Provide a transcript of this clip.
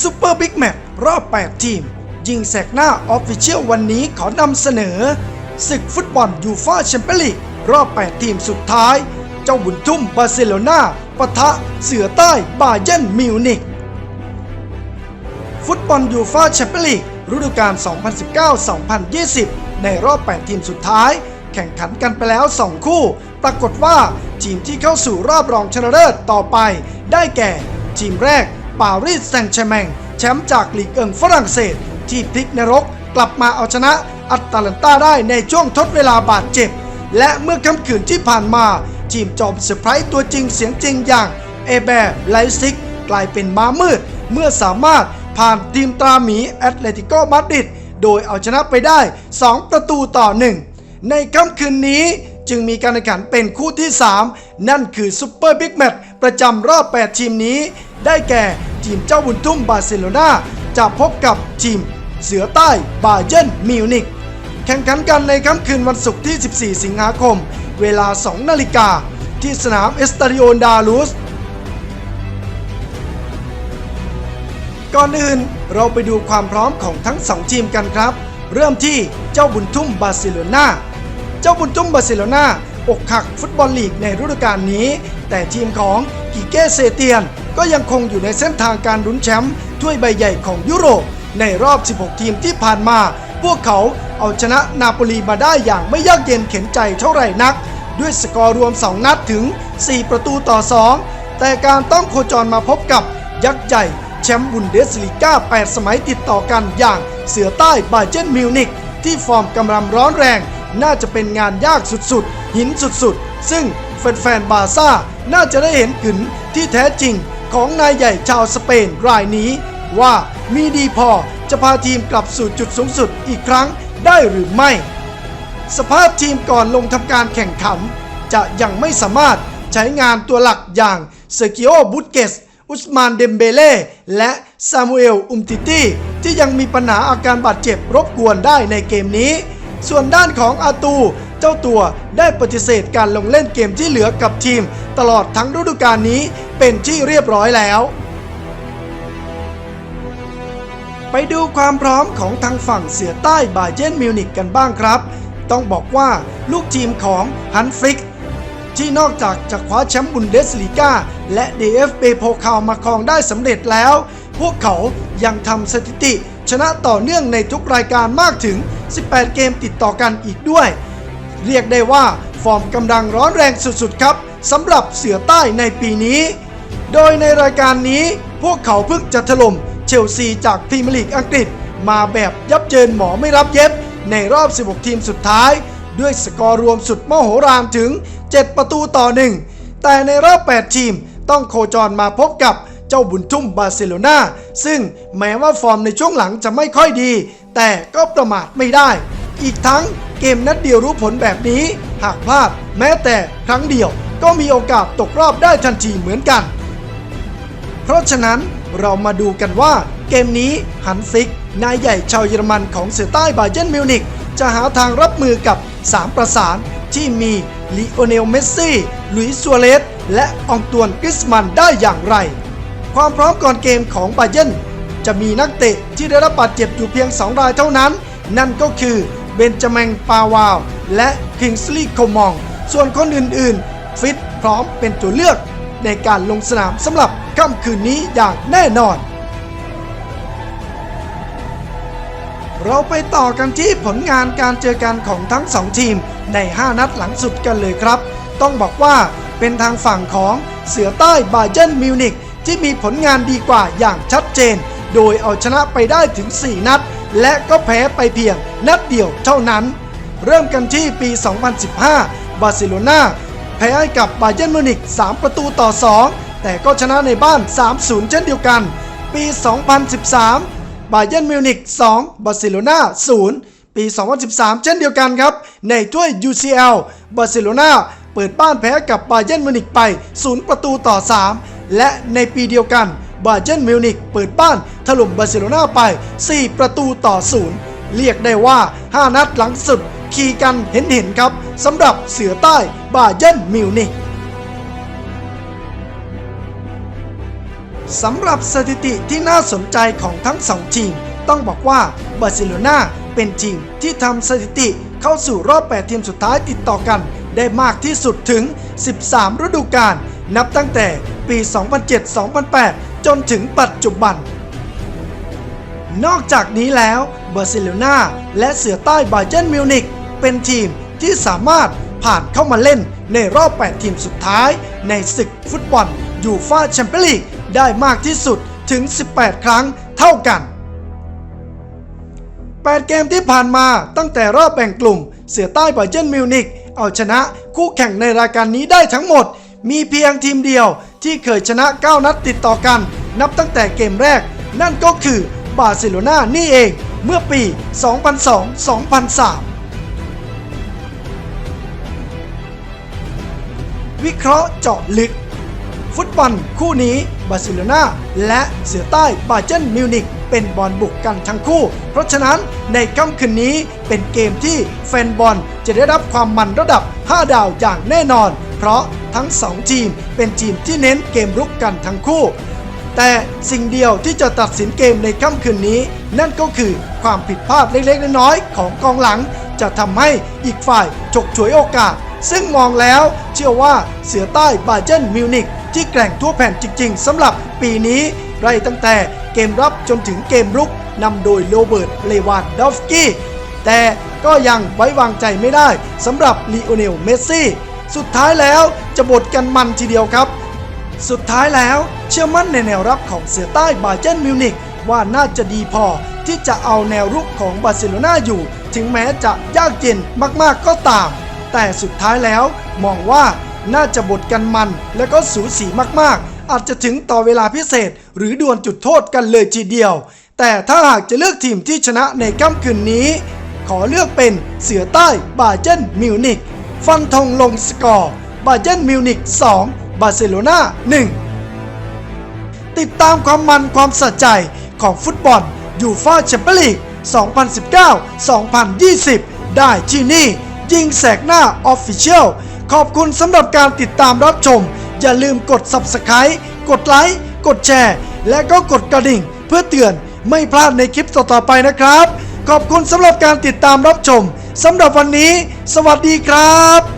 ซูเปอร์บิ๊กแมตช์รอบ 8 ทีม ยิงแสกหน้าออฟฟิเชียลวันนี้ขอนำเสนอ ศึกฟุตบอลยูฟ่าแชมเปี้ยนลีกรอบ 8 ทีมสุดท้าย เจ้าบุญทุ่มบาร์เซโลนาปะทะเสือใต้บาเยนมิวนิกฟุตบอลยูฟ่าแชมเปี้ยนลีกฤดูกาล 2019-2020 ในรอบ 8 ทีมสุดท้าย แข่งขันกันไปแล้ว 2 คู่ ปรากฏว่าทีมที่เข้าสู่รอบรองชนะเลิศต่อไป ได้แก่ ทีมแรก ปารีสแซงต์แชร์แมงแชมป์จากลีกเอิงฝรั่งเศส ที่พลิกนรกกลับมาเอาชนะอัตแลนตาได้ในช่วงทดเวลาบาดเจ็บ และเมื่อค่ำคืนที่ผ่านมาทีมจอมเซอร์ไพรส์ตัวจริงเสียงจริงอย่างเอแบร์ไลซิก กลายเป็นม้ามืด เมื่อสามารถผ่านทีมตราหมีแอตเลติโกมาดริดโดยเอาชนะไปได้ 2 ประตูต่อ 1 ในค่ำคืนนี้จึงมีการแข่งขันเป็นคู่ที่ 3 นั่นคือซูเปอร์บิ๊กแมตช์ประจำรอบ 8 ทีมนี้ ได้แก่ ทีมเจ้าบุญทุ่มบาร์เซโลนาจะพบกับทีมเสือใต้บาเยิร์นมิวนิกแข่งขันกันในค่ำคืนวันศุกร์ที่ 14 สิงหาคม เวลา 2 นาฬิกา ที่สนามเอสตาดิโอดาลูสก่อนอื่นเราไปดูความพร้อมของทั้งสองทีมกันครับ เริ่มที่เจ้าบุญทุ่มบาร์เซโลนาเจ้าบุญทุ่มบาร์เซโลนา อกหักฟุตบอลลีกในฤดูกาลนี้ แต่ทีมของกิเก้เซเตียน ก็ยังคงอยู่ในเส้นทางการลุ้นแชมป์ถ้วยใบใหญ่ของยุโรป ในรอบ 16 ทีมที่ผ่านมา พวกเขาเอาชนะนาโปลีมาได้อย่างไม่ยากเย็นเข็นใจเท่าไหร่นัก ด้วยสกอร์รวม 2 นัดถึง 4 ประตูต่อ 2 แต่การต้องโคจรมาพบกับยักษ์ใหญ่แชมป์บุนเดสลีกา8 สมัยติดต่อกันอย่างเสือใต้บาเจนมิวนิกที่ฟอร์มกำลังร้อนแรง น่าจะเป็นงานยากสุดๆ หินสุดๆ ซึ่งแฟนๆบาซ่า น่าจะได้เห็นกึนที่แท้จริงของนายใหญ่ชาวสเปนรายนี้ ว่ามีดีพอจะพาทีมกลับสู่จุดสูงสุดอีกครั้งได้หรือไม่ สภาพทีมก่อนลงทำการแข่งขัน จะยังไม่สามารถใช้งานตัวหลักอย่างเซกิโอบุตเกสอุสมานเดมเบเล่และซามูเอลอุมติตี้ที่ยังมีปัญหาอาการบาดเจ็บรบกวนได้ในเกมนี้ ส่วนด้านของอาตู เจ้าตัวได้ปฏิเสธการลงเล่นเกมที่เหลือกับทีม ตลอดทั้งฤดูกาลนี้เป็นที่เรียบร้อยแล้ว ไปดูความพร้อมของทางฝั่งเสือใต้บาเยนมิวนิกกันบ้างครับ ต้องบอกว่าลูกทีมของฮันฟริกที่นอกจากจะคว้าแชมป์บุนเดสลีกาและ DFB โพคาวมาครองได้สำเร็จแล้ว พวกเขายังทำสถิติ ชนะต่อเนื่องในทุกรายการมากถึง 18 เกมติดต่อกันอีกด้วย เรียกได้ว่าฟอร์มกำลังร้อนแรงสุดๆครับสำหรับเสือใต้ในปีนี้ โดยในรายการนี้พวกเขาเพิ่งจะถล่มเชลซีจากพรีเมียร์ลีกอังกฤษ มาแบบยับเยินหมอไม่รับเย็บ ในรอบ 16 ทีมสุดท้าย ด้วยสกอร์รวมสุดมโหฬารถึง 7 ประตูต่อ 1 แต่ในรอบ 8 ทีมต้องโคจรมาพบกับ เจ้าบุญทุ่มบาร์เซโลนาซึ่งแม้ว่าฟอร์มในช่วงหลังจะไม่ค่อยดี แต่ก็ประมาทไม่ได้ อีกทั้งเกมนัดเดียวรู้ผลแบบนี้ หากพลาดแม้แต่ครั้งเดียวก็มีโอกาสตกรอบได้ทันทีเหมือนกัน เพราะฉะนั้นเรามาดูกันว่าเกมนี้ฮันฟิก นายใหญ่ชาวเยอรมันของเสือใต้บาเยร์นมิวนิกจะหาทางรับมือกับ 3 ประสานที่มีลีโอเนล เมสซี่ ลุยส์ซัวเรสและอองตวนกริสมันได้อย่างไร ความพร้อมก่อนเกมของบาเยร์นจะมีนักเตะที่ได้รับบาดเจ็บอยู่เพียง 2 รายเท่านั้น นั่นก็คือเบนจามินปาวาว และคิงส์ลีย์โคมอง ส่วนคนอื่นๆ ฟิตพร้อมเป็นตัวเลือกในการลงสนามสำหรับค่ำคืนนี้อย่างแน่นอน เราไปต่อกันที่ผลงานการเจอกันของทั้ง 2 ทีมใน 5 นัดหลังสุดกันเลยครับ ต้องบอกว่าเป็นทางฝั่งของเสือใต้บาเยร์นมิวนิก ที่มีผลงานดีกว่าอย่างชัดเจน โดยเอาชนะไปได้ถึง 4 นัด และก็แพ้ไปเพียงนัดเดียวเท่านั้น เริ่มกันที่ปี 2015 บาร์เซโลนาแพ้ให้กับบาเยร์นมิวนิก3 ประตูต่อ 2 แต่ก็ชนะในบ้าน 3-0 เช่นเดียวกัน ปี 2013 บาเยร์นมิวนิก2 บาร์เซโลนา0 ปี 2013 เช่นเดียวกันครับ ในถ้วย UCL บาร์เซโลนาเปิดบ้านแพ้กับบาเยร์นมิวนิกไป 0 ประตูต่อ 3 และในปีเดียวกันบาเยร์นมิวนิกเปิดบ้านถล่มบาร์เซโลนาไป 4 ประตูต่อ0เรียกได้ว่า 5 นัดหลังสุด ขี่กันเห็นๆครับสำหรับเสือใต้บาเยร์นมิวนิกสำหรับสถิติที่น่าสนใจของทั้งสองทีมต้องบอกว่าบาร์เซโลนาเป็นทีมที่ทำสถิติเข้าสู่รอบ 8 ทีมสุดท้ายติดต่อกัน ได้มากที่สุดถึง 13 ฤดูกาลนับตั้งแต่ ปี 2007-2008 จนถึงปัจจุบัน นอกจากนี้แล้วบาร์เซโลนาและเสือใต้บาเยนมิวนิกเป็นทีมที่สามารถผ่านเข้ามาเล่นในรอบ 8 ทีมสุดท้ายในศึกฟุตบอลยูฟ่าแชมเปี้ยนลีกได้มากที่สุดถึง 18 ครั้งเท่ากัน 8 เกมที่ผ่านมาตั้งแต่รอบแบ่งกลุ่ม เสือใต้บาเยนมิวนิกเอาชนะคู่แข่งในรายการนี้ได้ทั้งหมด มีเพียงทีมเดียวที่เคยชนะ 9 นัดติดต่อกัน นับตั้งแต่เกมแรก นั่นก็คือบาร์เซโลนานี่เองเมื่อปี 2002-2003วิเคราะห์เจาะลึก ฟุตบอลคู่นี้บาร์เซโลนาและเสือใต้บาเจิร์นมิวนิกเป็นบอลบุกกันทั้งคู่ เพราะฉะนั้นในค่ำคืนนี้เป็นเกมที่แฟนบอลจะได้รับความมันระดับ 5 ดาวอย่างแน่นอน เพราะทั้ง2ทีมเป็นทีมที่เน้นเกมรุกกันทั้งคู่ แต่สิ่งเดียวที่จะตัดสินเกมในค่ำคืนนี้ นั่นก็คือความผิดพลาดเล็กๆน้อยๆของกองหลัง จะทำให้อีกฝ่ายฉกฉวยโอกาส ซึ่งมองแล้วเชื่อว่าเสือใต้บาเจิร์นมิวนิกที่แกร่งทั่วแผ่นจริง ๆสำหรับปีนี้ไล่ตั้งแต่เกมรับจนถึงเกมรุกนำโดยโรเบิร์ต เลวานดอฟสกี้ แต่ก็ยังไว้วางใจไม่ได้สำหรับลีโอเนล เมสซี่ สุดท้ายแล้วจะบดกันมันทีเดียวครับ สุดท้ายแล้วเชื่อมั่นในแนวรับของเสือใต้บาเจิร์นมิวนิกว่าน่าจะดีพอที่จะเอาแนวรุกของบาร์เซโลนาอยู่ ถึงแม้จะยากเย็นมากๆก็ตาม แต่สุดท้ายแล้วมองว่าน่าจะบดกันมันและก็สูสีมากๆ อาจจะถึงต่อเวลาพิเศษ หรือดวลจุดโทษกันเลยทีเดียว แต่ถ้าหากจะเลือกทีมที่ชนะในค่ำคืนนี้ ขอเลือกเป็นเสือใต้บาเจิร์นมิวนิก ฟันธงลงสกอร์ บาเจิร์นมิวนิก 2 บาร์เซโลนา1 ติดตามความมันความสะใจของฟุตบอลยูฟาแชมเปี้ยนลีก 2019-2020 ได้ที่นี่ ยิงแสกหน้าออฟฟิเชียลขอบคุณสำหรับการติดตามรับชม อย่าลืมกด Subscribe กดไลค์กดแชร์ และก็กดกระดิ่ง เพื่อเตือนไม่พลาดในคลิปต่อๆไปนะครับ ขอบคุณสำหรับการติดตามรับชมสำหรับวันนี้ สวัสดีครับ